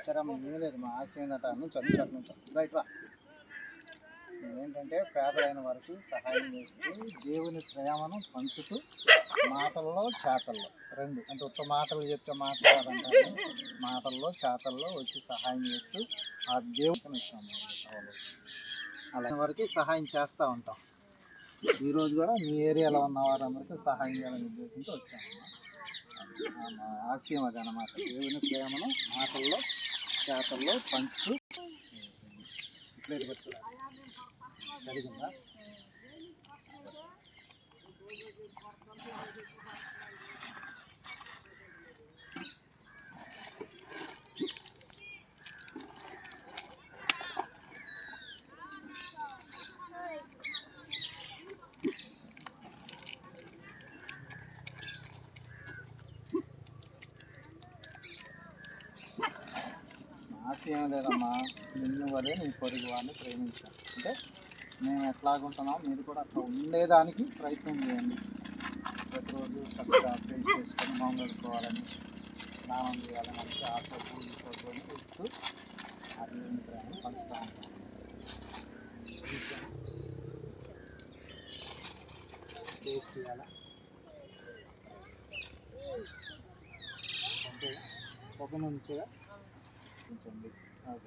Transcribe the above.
సరే అమ్మ ఏం లేదు మా ఆశయం ఏంటంటే అన్నం చదువు చదువు రైట్ రా. ఏంటంటే పేదలైన వారికి సహాయం చేస్తూ దేవుని ప్రేమను పంచుతూ మాటల్లో చేతల్లో రెండు అంటే ఉత్త మాటలు చెప్తే మాట్లాడాలంటే మాటల్లో చేతల్లో వచ్చి సహాయం చేస్తూ ఆ దేవుని ఇస్తాము. అలాంటి వారికి సహాయం చేస్తూ ఉంటాం. ఈరోజు కూడా మీ ఏరియాలో ఉన్న వారందరికీ సహాయం చేయాలని ఉద్దేశంతో వచ్చాము మా ఆశయం అది అన్నమాట దేవుని ప్రేమను మాటల్లో చేతల్లో పంచు ఇట్లా పెట్టుకోవాలి. జరిగిందా ఆశయం లేదమ్మా. నిన్ను వలే నీ పొరుగు వాడిని ప్రేమించాను అంటే మేము ఎట్లాగుంటున్నాం మీరు కూడా అట్లా ఉండేదానికి ప్రయత్నం చేయండి. ప్రతిరోజు చక్కగా ప్రేస్ చేసుకొని మామూలుకోవాలని స్నానం చేయాలని అంటే ఆ సబ్బు ఈ సబ్బు ఇస్తూ పంచుతూ ఉంటాం. టేస్ట్ ఇవ్వాలా అంటే ఒక నుంచిగా 准备那个。